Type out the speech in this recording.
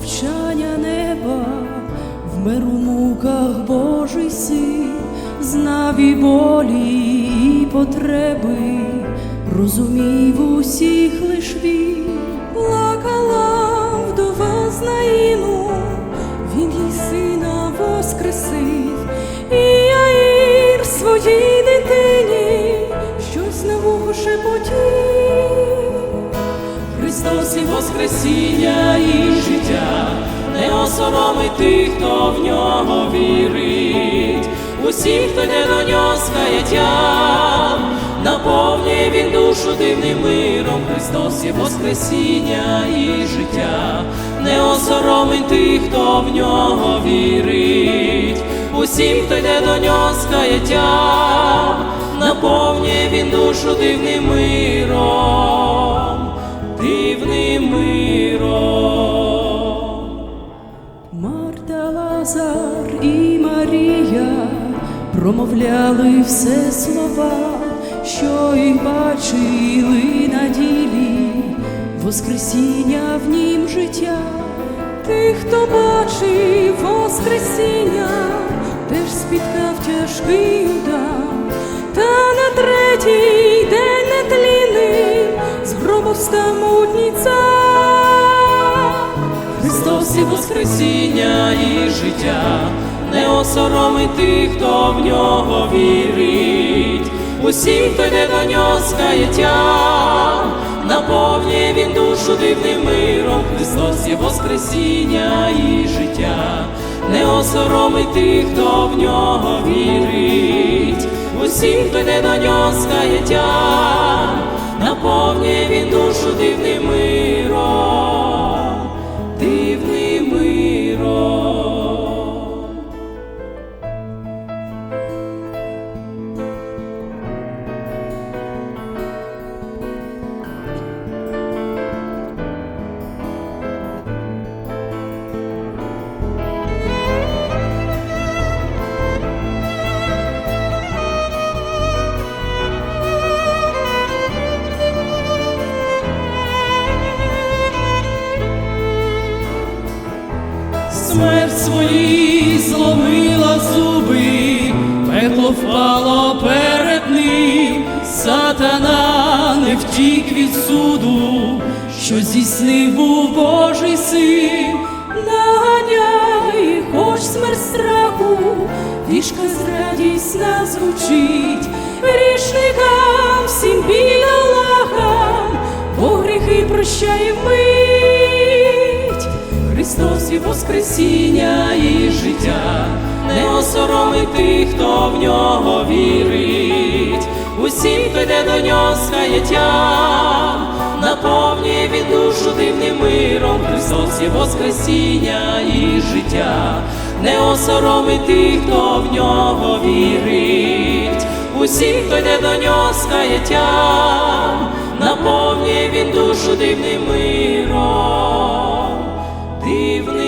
Мовчання неба, вмер у муках Божий син, знав і болі, і потреби, розумів усіх лиш він, плакала осоромить тих, хто в нього вірить, усіх, хто йде до нього з наповнює він душу дивним миром, Христос і Воскресіння і життя, не осоромить тих, хто в нього вірить, усім, хто йде до нього з наповнює він душу дивним миром. Дивним миром. Марта, Лазар і Марія промовляли все слова, що їх бачили на ділі, Воскресіння в нім життя. Тих, хто бачив Воскресіння, теж спіткав тяжкий удар, та на третій день нетлінний з гробу встав мутній цар. Христос Воскресіння і життя, не осоромить тих, хто в нього вірить, усім, хто йде до нього з каяттям, наповнює він душу дивним миром, Христос є Воскресіння і життя, не осоромить тих, хто в нього вірить, усім, хто йде до нього з каяттям, наповнює він душу дивним миром, Смерть своїй зломила зуби, пекло впало перед ним, сатана не втік від суду, що здійснив був Божий син, наганяй, хоч смерть страху, вішка зрадісна звучить, грішникам всім біля Аллаха, бо гріхи прощає вмить. Христос і Воскресіння і життя, не осоромить тих, хто в нього вірить, усім, хто йде до нього з каяттям, наповнює він душу дивним миром, Христос і Воскресіння і життя, не осоромить тих, хто в нього вірить, усім, хто йде до нього з каяттям, наповнює він душу дивним миром. evening.